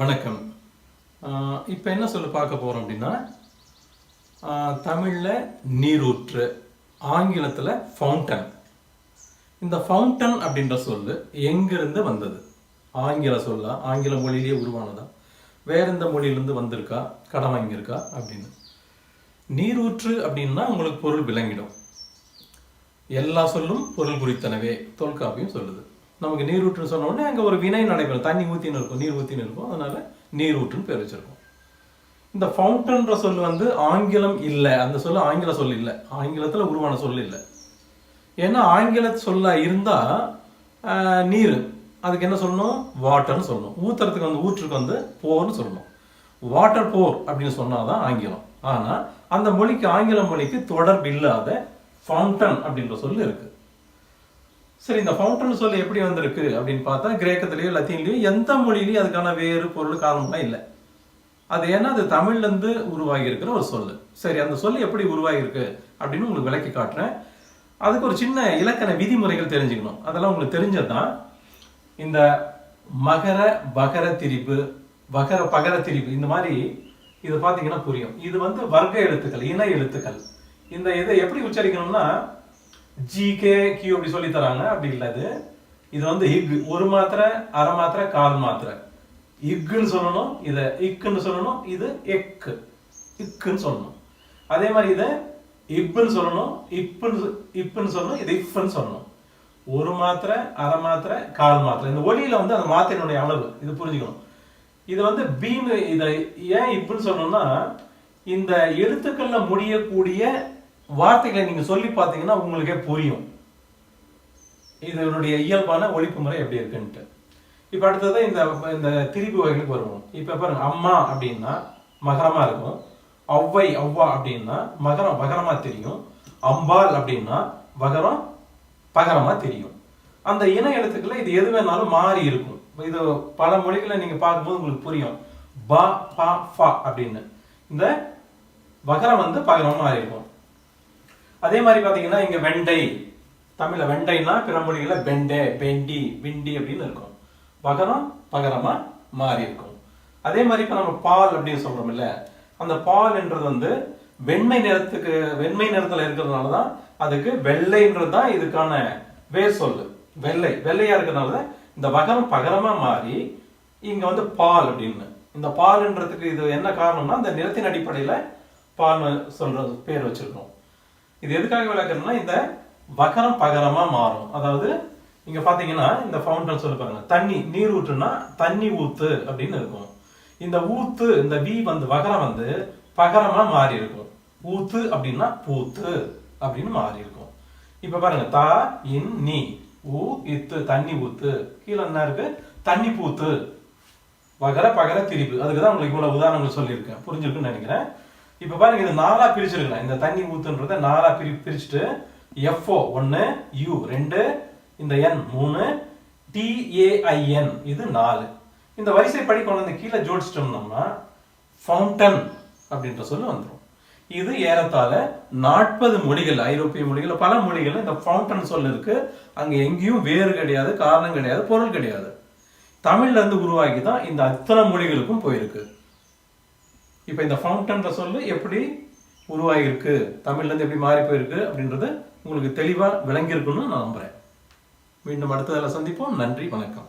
வணக்கம். இப்போ என்ன சொல்ல பார்க்க போகிறோம் அப்படின்னா தமிழில் நீரூற்று ஆங்கிலத்தில் ஃபவுண்டன் இந்த ஃபவுண்டன் அப்படின்ற சொல் எங்கிருந்து வந்தது? ஆங்கில சொல்லா? ஆங்கில மொழியிலேயே உருவானதா? வேற எந்த மொழியிலேருந்து வந்திருக்கா? கடன் வாங்கியிருக்கா? அப்படின்னு. நீரூற்று அப்படின்னா உங்களுக்கு பொருள் விளங்கிடும். எல்லா சொல்லும் பொருள் குறித்தனவே தொல்காப்பியும் சொல்லுது. நமக்கு நீரூற்றுன்னு சொன்ன உடனே அங்கே ஒரு வினை நடைபெறும். தண்ணி ஊற்றின்னு இருக்கும் நீர் ஊற்றின்னு இருக்கும். அதனால நீரூற்றுன்னு பேர் வச்சிருக்கோம். இந்த ஃபவுண்டன்ற சொல் வந்து ஆங்கிலம் இல்லை. அந்த சொல் ஆங்கில சொல் இல்லை. ஆங்கிலத்தில் உருவான சொல் இல்லை. ஏன்னா ஆங்கில சொல்ல இருந்தால் நீர். அதுக்கு என்ன சொல்லணும்? வாட்டர்னு சொல்லணும். ஊத்துறதுக்கு வந்து ஊற்றுக்கு வந்து போர்னு சொல்லணும். வாட்டர் போர் அப்படின்னு சொன்னால் தான் ஆங்கிலம். ஆனால் அந்த மொழிக்கு ஆங்கில மொழிக்கு தொடர்பு இல்லாத ஃபவுண்டன் அப்படின்ற சொல் இருக்குது சரி இந்த ஃபவுண்டன் சொல் எப்படி வந்திருக்கு அப்படின்னு பார்த்தா கிரேக்கத்திலேயோ லத்தீன்லயோ எந்த மொழியிலையும் அதுக்கான வேறு பொருள் காரணம்லாம் இல்லை. அது ஏன்னா அது தமிழ்லேருந்து உருவாகி இருக்கிற ஒரு சொல்லு சரி அந்த சொல் எப்படி உருவாகியிருக்கு அப்படின்னு உங்களுக்கு விளக்கி காட்டுறேன். அதுக்கு ஒரு சின்ன இலக்கண விதிமுறைகள் தெரிஞ்சுக்கணும். அதெல்லாம் உங்களுக்கு தெரிஞ்சதுதான். இந்த மகர பகர திரிப்பு வகர பகர திரிப்பு இந்த மாதிரி இது பார்த்தீங்கன்னா புரியும். இது வந்து வர்க்க எழுத்துக்கள் இன எழுத்துக்கள். இந்த இதை எப்படி உச்சரிக்கணும்னா ஜி கே கியூ அப்படி சொல்லி தராங்க அப்படி இல்லை இது இது வந்து இக் ஒரு மாத்திரை அரை மாத்திரை கால் மாத்திரை. இக்குன்னு சொல்லணும் இதை இக்குன்னு சொல்லணும் இது எக்கு இக்குன்னு சொல்லணும். அதே மாதிரி இதை இப்புன்னு சொல்லணும் இப்புன்னு இப்புன்னு சொல்லணும் இது இஃப்னு சொல்லணும். ஒரு மாத்திரை அரை மாத்திரை கால் மாத்திரை. இந்த ஒலியில வந்து அந்த மாத்திரையினுடைய அளவு இது புரிஞ்சுக்கணும். இது வந்து பீனு இதை ஏன் இப்புன்னு சொல்லணும்னா இந்த எழுத்துக்கள்ல முடியக்கூடிய வார்த்தைகளை நீங்கள் சொல்லி பார்த்தீங்கன்னா உங்களுக்கே புரியும். இதனுடைய இயல்பான ஒழிப்பு முறை எப்படி இருக்குன்ட்டு. இப்போ அடுத்தது இந்த இந்த திரிபு வகைகளுக்கு வருவோம். இப்போ பாருங்க அம்மா அப்படின்னா மகரமாக இருக்கும். ஒவ்வை ஒவ்வா அப்படின்னா மகரம் மகரமாக தெரியும். அம்பாள் அப்படின்னா மகரம் பகரமாக தெரியும். அந்த இன எழுத்துக்களை இது எது வேணாலும் மாறி இருக்கும். இது பல மொழிகளை நீங்கள் பார்க்கும்போது உங்களுக்கு புரியும். ப ப ஃப அப்படின்னு. இந்த வகரம் வந்து பகரமா மாறி இருக்கும். அதே மாதிரி பார்த்தீங்கன்னா இங்க வெண்டை தமிழில் வெண்டைன்னா பிற மொழிகளில் பெண்டே பெண்டி விண்டி அப்படின்னு இருக்கும். பகரம் பகரமா மாறி இருக்கும் அதே மாதிரி இப்ப நம்ம பால் அப்படின்னு சொல்றோம் அந்த பால் என்றது வந்து வெண்மை நிறத்துக்கு வெண்மை நிறத்துல இருக்கிறதுனால தான் அதுக்கு வெள்ளைன்றது தான் இதுக்கான வேர் சொல்லு. வெள்ளை வெள்ளையா இருக்கிறதுனால தான் இந்த வகரம் பகரமா மாறி இங்க வந்து பால் அப்படின்னு. இந்த பால்ன்றதுக்கு இது என்ன காரணம்னா அந்த நிறத்தின் அடிப்படையில பால் சொல்றது பேர் வச்சிருக்கோம். இது எதுக்காக விளக்கணும்னா இந்த வகரம் பகரமா மாறும் அதாவது இங்க பாத்தீங்கன்னா இந்த ஃபவுண்டன் சொல்லி பாருங்க தண்ணி நீர் ஊற்றுனா தண்ணி ஊத்து அப்படின்னு இருக்கும். இந்த ஊத்து இந்த வி வந்து வகரம் வந்து பகரமா மாறி இருக்கும். ஊத்து அப்படின்னா பூத்து அப்படின்னு மாறி இருக்கும். இப்ப பாருங்க தா இன் நீ ஊ இத்து தண்ணி ஊத்து. கீழே என்ன இருக்கு? தண்ணி பூத்து. வகர பகர திரிப்பு அதுக்கு தான் உங்களுக்கு இவ்வளவு உதாரணங்கள் சொல்லியிருக்கேன். புரிஞ்சிருக்குன்னு நினைக்கிறேன். இப்போ பாருங்க இது நாலா பிரிச்சிருக்கலாம் இந்த தண்ணி ஊத்துன்றத நாலா பிரி பிரிச்சுட்டு எஃப்ஓ ஒன்று யூ ரெண்டு இந்த என் மூணு டிஏஐஎன் இது நாலு. இந்த வரிசைப்படி கொண்டு வந்து கீழே ஜோடிச்சிட்டோம்னா ஃபவுண்டன் அப்படின்ற சொல்லு வந்துடும் இது ஏறத்தாழ நாற்பது மொழிகள் ஐரோப்பிய மொழிகள் பல மொழிகள் இந்த ஃபவுண்டன் சொல் இருக்கு. அங்க எங்கேயும் வேறு கிடையாது காரணம் கிடையாது பொருள் கிடையாது. தமிழ்ல இருந்து உருவாக்கி தான் இந்த அத்தனை மொழிகளுக்கும் போயிருக்கு. இப்போ இந்த ஃபவுண்டன்ற சொல்லு எப்படி உருவாகியிருக்கு தமிழ்லேருந்து எப்படி மாறி போயிருக்கு அப்படின்றது உங்களுக்கு தெளிவாக விளங்கியிருக்குன்னு நான் நம்புகிறேன் மீண்டும் அடுத்ததில் சந்திப்போம். நன்றி வணக்கம்.